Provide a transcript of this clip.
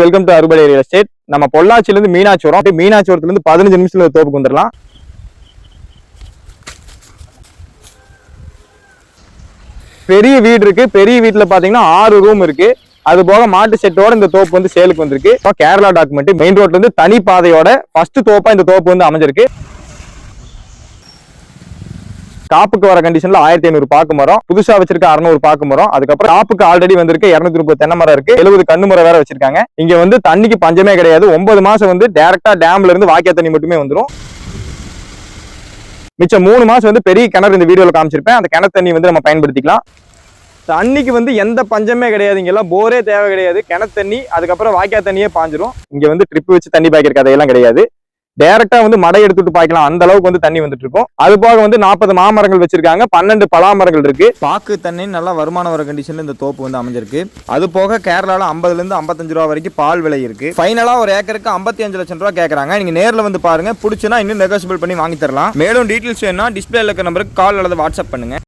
Welcome to Arupadai real estate நம்ம பொள்ளாச்சியில இருந்து மீனாட்சிபுரம். அப்படியே மீனாட்சிபுரத்துல இருந்து பதினஞ்சு நிமிஷத்துல தோப்புக்கு வந்துடலாம். பெரிய வீடு இருக்கு. பெரிய வீட்டுல பாத்தீங்கன்னா ஆறு ரூம் இருக்கு. அது போக மாட்டு செட்டோட இந்த தோப்பு வந்து சேலுக்கு வந்திருக்கு. இப்போ கேரளா டாக்குமெண்ட் மெயின் ரோட்ல இருந்து தனி பாதையோட ஃபர்ஸ்ட் தோப்பா இந்த தோப்பு வந்து அமைஞ்சிருக்கு. டாப்புக்கு வர கண்டிஷன்ல ஆயிரத்தி ஐநூறு பாக்கு மரம். புதுசா வச்சிருக்க அறுநூறு பாக்கு மரம். அதுக்கப்புறம் டாப்புக்கு ஆல்ரெடி வந்திருக்க இருநூத்தி முப்பது தென்னை மரம் இருக்கு. எழுபது கண்ணு மரம் வேற வச்சிருக்காங்க. இங்க வந்து தண்ணிக்கு பஞ்சமே கிடையாது. ஒன்பது மாசம் வந்து டேரக்டா டேம்ல இருந்து வாக்கிய தண்ணி மட்டுமே வந்துடும் மிச்சம் மூணு மாசம் வந்து பெரிய கிணறு இந்த வீடியோல காமிச்சிருப்பேன். அந்த கிணறு தண்ணி வந்து நம்ம பயன்படுத்திக்கலாம். தண்ணிக்கு வந்து எந்த பஞ்சமே கிடையாது. இங்கெல்லாம் போரே தேவை கிடையாது. கிணறு தண்ணி அதுக்கப்புறம் வாய்க்கா தண்ணியே பாஞ்சிரும். இங்க வந்து ட்ரிப் வச்சு தண்ணி பாய்க்கிற கதையெல்லாம் கிடையாது. டைரக்டா வந்து மடை எடுத்துட்டு பாய்க்கலாம். அந்த அளவுக்கு வந்து தண்ணி வந்துட்டு இருக்கும். அது போக வந்து நாற்பது மாமரங்கள் வச்சிருக்காங்க. பன்னெண்டு பலாமரங்கள் இருக்கு. பாக்கு தண்ணி நல்லா வருமானம் வர கண்டிஷன்ல இந்த தோப்பு வந்து அமைஞ்சிருக்கு. அது போக கேரளால ஐம்பதுல இருந்து ஐம்பத்தஞ்சு ரூபா வரைக்கும் பால் விலை இருக்கு. ஃபைனலா ஒரு ஏக்கருக்கு ஐம்பத்தி அஞ்சு லட்சம் ரூபா கேட்கறாங்க நீங்க நேர்ல வந்து பாருங்க. பிடிச்சுன்னா இன்னும் நெகோசியபிள் பண்ணி வாங்கி தரலாம். மேலும் டீட்டெயில்ஸ் வேணும்னா டிஸ்பிளேல இருக்க நம்பருக்கு கால் அல்லது வாட்ஸ்அப் பண்ணுங்க.